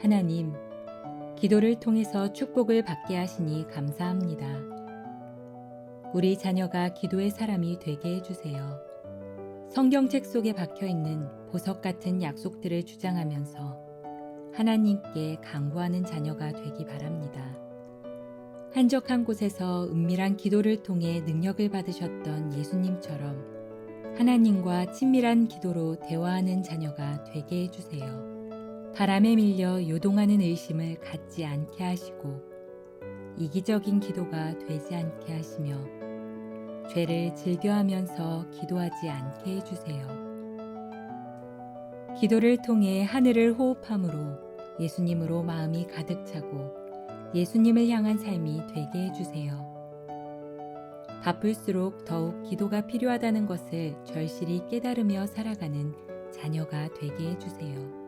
하나님, 기도를 통해서 축복을 받게 하시니 감사합니다. 우리 자녀가 기도의 사람이 되게 해주세요. 성경책 속에 박혀 있는 보석 같은 약속들을 주장하면서 하나님께 강구하는 자녀가 되기 바랍니다. 한적한 곳에서 은밀한 기도를 통해 능력을 받으셨던 예수님처럼 하나님과 친밀한 기도로 대화하는 자녀가 되게 해주세요. 바람에 밀려 요동하는 의심을 갖지 않게 하시고 이기적인 기도가 되지 않게 하시며 죄를 즐겨하면서 기도하지 않게 해주세요. 기도를 통해 하늘을 호흡함으로 예수님으로 마음이 가득 차고 예수님을 향한 삶이 되게 해주세요. 바쁠수록 더욱 기도가 필요하다는 것을 절실히 깨달으며 살아가는 자녀가 되게 해주세요.